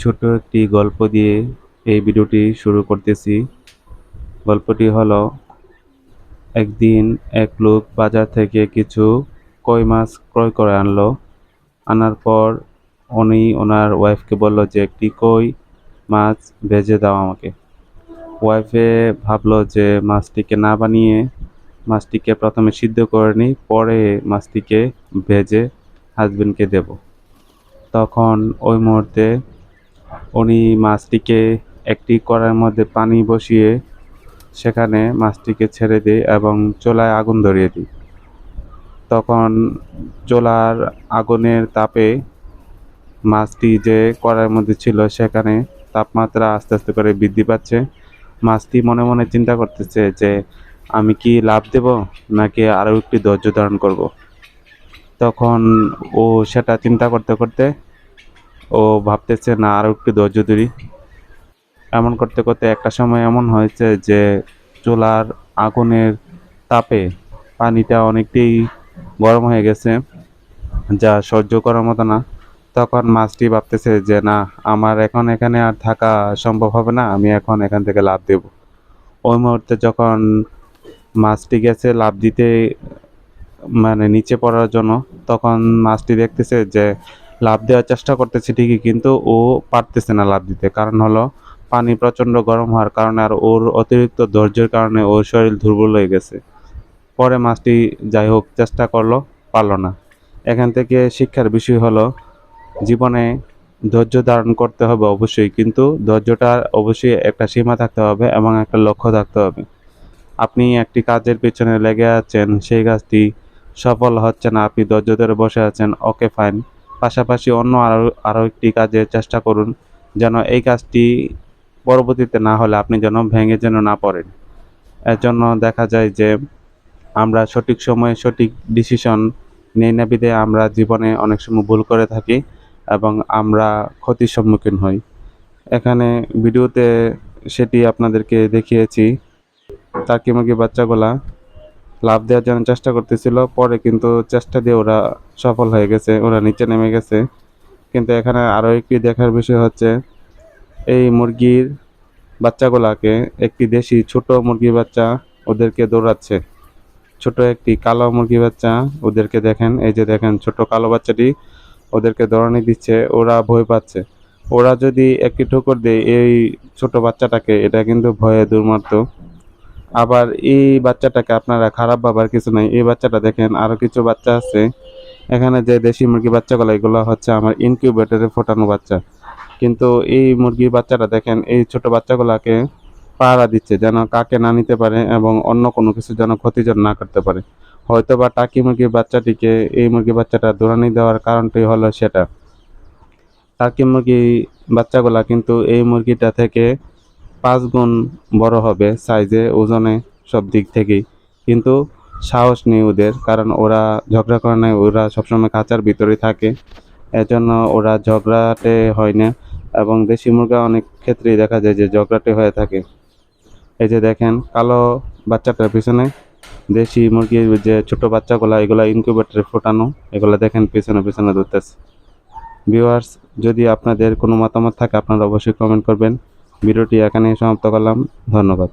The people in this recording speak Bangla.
ছোট একটি গল্প দিয়ে এই ভিডিওটি শুরু করতেছি। গল্পটি হলো, একদিন এক লোক বাজার থেকে কিছু কই মাছ ক্রয় করে আনলো। আনার পর উনি ওনার ওয়াইফকে বলল যে, একটি কই মাছ ভেজে দাও আমাকে। ওয়াইফে ভাবলো যে, মাছটিকে না বানিয়ে মাছটিকে প্রথমে সিদ্ধ করে নিই, পরে মাছটিকে ভেজে হাজবেন্ডকে দেব। তখন ওই মুহূর্তে উনি মাছটিকে একটি কড়াইয়ের মধ্যে পানি বসিয়ে সেখানে মাছটিকে ছেড়ে দিই এবং চোলায় আগুন ধরিয়ে দিই তখন চোলার আগুনের তাপে মাছটি যে কড়াইয়ের মধ্যে ছিল সেখানে তাপমাত্রা আস্তে আস্তে করে বৃদ্ধি পাচ্ছে। মাছটি মনে মনে চিন্তা করতেছে যে আমি কি লাভ দেব নাকি আরও একটি ধৈর্য ধারণ করব। তখন ও সেটা চিন্তা করতে করতে ও ভাবতেছে, না আরও একটু ধৈর্য ধরি। এমন করতে করতে একটা সময় এমন হয়েছে যে চুলার আগুনের তাপে পানিটা অনেকটাই গরম হয়ে গেছে, যা সহ্য করার মতো না। তখন মাছটি ভাবতেছে যে, না, আমার এখন এখানে আর থাকা সম্ভব হবে না, আমি এখন এখান থেকে লাভ দেব। ওই মুহূর্তে যখন মাছটি গেছে লাভ দিতে মানে নিচে পড়ার জন্য, তখন মাছটি দেখতেছে যে লাভ দেওয়ার চেষ্টা করতেছে ঠিকই, কিন্তু ও পারতেছে না লাভ দিতে। কারণ হলো পানি প্রচণ্ড গরম হওয়ার কারণে আর ওর অতিরিক্ত ধৈর্যের কারণে ওর শরীর দুর্বল হয়ে গেছে। পরে মাছটি যাই হোক চেষ্টা করল, পারল না। এখান থেকে শিক্ষার বিষয় হলো, জীবনে ধৈর্য ধারণ করতে হবে অবশ্যই, কিন্তু ধৈর্যটার অবশ্যই একটা সীমা থাকতে হবে এবং একটা লক্ষ্য থাকতে হবে। আপনি একটি কাজের পেছনে লেগে আছেন, সেই কাজটি সফল হচ্ছে না, আপনি ধৈর্য ধরে বসে আছেন, ওকে ফাইন। পাশাপাশি অন্য আরও আরও একটি কাজের চেষ্টা করুন, যেন এই কাজটি পরবর্তীতে না হলে আপনি যেন ভেঙে যেন না পড়েন। এর জন্য দেখা যায় যে আমরা সঠিক সময়ে সঠিক ডিসিশন নেই না বিধে আমরা জীবনে অনেক সময় ভুল করে থাকি এবং আমরা ক্ষতির সম্মুখীন হই। এখানে ভিডিওতে সেটি আপনাদেরকে দেখিয়েছি। টার্কি মুরগি বাচ্চাগুলা লাভ দেওয়ার জন্য চেষ্টা করতেছিল। পরে কিন্তু চেষ্টা দিয়ে ওরা সফল হয়ে গেছে, ওরা নিচে নেমে গেছে। কিন্তু এখানে আরও একটি দেখার বিষয় হচ্ছে, এই মুরগির বাচ্চাগুলাকে একটি দেশি ছোট মুরগি বাচ্চা ওদেরকে দৌড়াচ্ছে। ছোট একটি কালো মুরগি বাচ্চা ওদেরকে দেখেন, এই যে দেখেন ছোট কালো বাচ্চাটি ওদেরকে দৌড়ানি দিচ্ছে, ওরা ভয় পাচ্ছে। ওরা যদি একটি ঠোকর দেয়, এই ছোট বাচ্চাটাকে, এটা কিন্তু ভয়ে দুর্মার্ত আবার এই বাচ্চাটাকে আপনারা খারাপ ভাবার কিছু নাই। এই বাচ্চাটা দেখেন আরও কিছু বাচ্চা আছে। এখানে যে দেশি মুরগি বাচ্চাগুলো, এগুলো হচ্ছে আমার ইনকিউবেটরে ফোটানো বাচ্চা। কিন্তু এই মুরগির বাচ্চাটা দেখেন, এই ছোট বাচ্চাগুলোকে পাহারা দিচ্ছে, যেন কাকে না নিতে পারে এবং অন্য কোনো কিছু যেন ক্ষতি যেন না করতে পারে। হয়তো বা টাকি মুরগির বাচ্চাটিকে এই মুরগি বাচ্চাটা দৌড়ানি দেওয়ার কারণটি হলো সেটা। টাকি মুরগি বাচ্চাগুলা কিন্তু এই মুরগিটা থেকে পাঁচ গুণ বড় হবে সাইজে, ওজনে সব দিক থেকেই। কিন্তু সাহস নেই ওদের, কারণ ওরা ঝগড়া করে না ওরা সবসময় খাঁচার ভিতরে থাকে। এজন্য ওরা ঝগড়াটে হয় না, এবং দেশি মুরগা অনেক ক্ষেত্রেই দেখা যায় যে ঝগড়াটে হয়ে থাকে। এই যে দেখেন, কালো বাচ্চাটার পিছনে দেশি মুরগির যে ছোট বাচ্চাগুলো, এগুলো ইনকিউবেটরে ফোটানো, এগুলো দেখেন পিছনে পিছনে ধরতেছে। ভিউয়ার্স যদি আপনাদের কোনো মতামত থাকে, আপনারা অবশ্যই কমেন্ট করবেন। ভিডিওটি এখানেই সমাপ্ত করলাম। ধন্যবাদ।